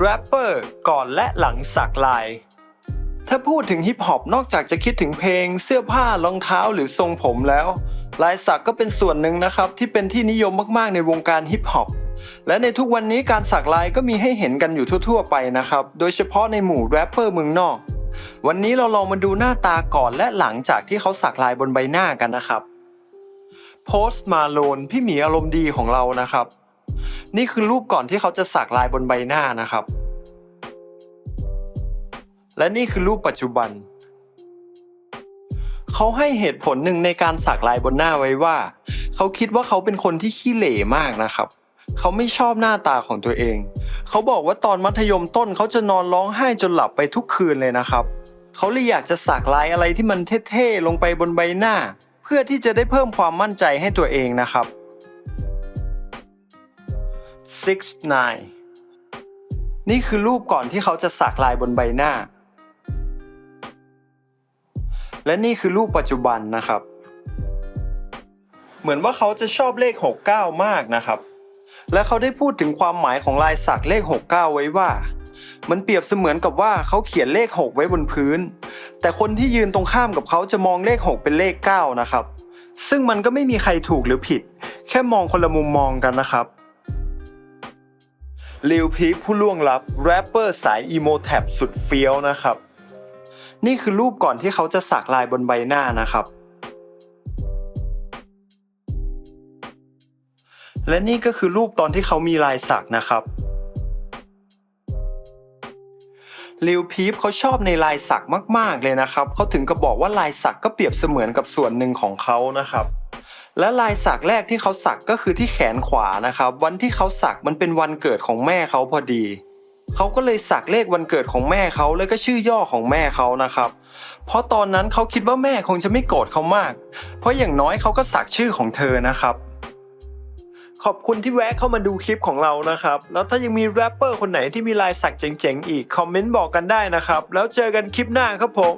แรปเปอร์ก่อนและหลังสักลาย ถ้าพูดถึงฮิปฮอปนอกจากจะคิดถึงเพลง เสื้อผ้ารองเท้าหรือทรงผมแล้ว ลายสักก็เป็นส่วนหนึ่งนะครับที่เป็นที่นิยมมากๆในวงการฮิปฮอปและในทุกวันนี้การสักลายก็มีให้เห็นกันอยู่ทั่ว ๆ ไปนะครับ โดยเฉพาะในหมู่แรปเปอร์เมืองนอก วันนี้เราลองมาดูหน้าตาก่อนและหลังจากที่เขาสักลายบนใบหน้ากันนะครับโพสต์มาโลนพี่หมีอารมณ์ดีของเรานะครับ นี่คือรูปก่อนที่เขาจะสักลายบนใบหน้านะครับ และนี่คือรูปปัจจุบัน เขาให้เหตุผลหนึ่งในการสักลายบนหน้าไว้ว่า เขาคิดว่าเขาเป็นคนที่ขี้เหร่มากนะครับเขาไม่ชอบหน้าตาของตัวเอง เขาบอกว่าตอนมัธยมต้นเขาจะนอนร้องไห้จนหลับไปทุกคืนเลยนะครับ เขาเลยอยากจะสักลายอะไรที่มันเท่ๆลงไปบนใบหน้า เพื่อที่จะได้เพิ่มความมั่นใจให้ตัวเองนะครับ six nine นี่คือรูปก่อนที่เขาจะสักลายบนใบหน้า และนี่คือรูปปัจจุบันนะครับ เหมือนว่าเขาจะชอบเลข 69 มากนะครับ และเขาได้พูดถึงความหมายของลายสักเลข 69 ไว้ว่า มันเปรียบเสมือนกับว่าเขาเขียนเลข 6 ไว้บนพื้น แต่คนที่ยืนตรงข้ามกับเขาจะมองเลข 6 เป็นเลข 9 นะครับ ซึ่งมันก็ไม่มีใครถูกหรือผิด แค่มองคนละมุมมองกันนะครับ ลิวพีผู้ล่วงลับแรปเปอร์สายอีโมแท็บสุดเฟี้ยวนะครับ นี่คือรูปก่อนที่เขาจะสักลายบนใบหน้านะครับ และนี่ก็คือรูปตอนที่เขามีลายสักนะครับลิวพีฟเขาชอบในลายสักมาก ๆ เลยนะครับ เขาถึงกับบอกว่าลายสักก็เปรียบเสมือนกับส่วนหนึ่งของเขานะครับ และลายสักแรกที่เขาสักก็คือที่แขนขวานะครับ วันที่เขาสักมันเป็นวันเกิดของแม่เขาพอดีเขาก็เลยสักเลขวันเกิดของแม่เขาแล้วก็ชื่อย่อของแม่เขานะครับ เพราะตอนนั้นเขาคิดว่าแม่คงจะไม่โกรธเขามาก เพราะอย่างน้อยเขาก็สักชื่อของเธอนะครับ ขอบคุณที่แวะเข้ามาดูคลิปของเรานะครับ แล้วถ้ายังมีแรปเปอร์คนไหนที่มีลายสักเจ๋งๆอีกคอมเมนต์บอกกันได้นะครับ แล้วเจอกันคลิปหน้าครับผม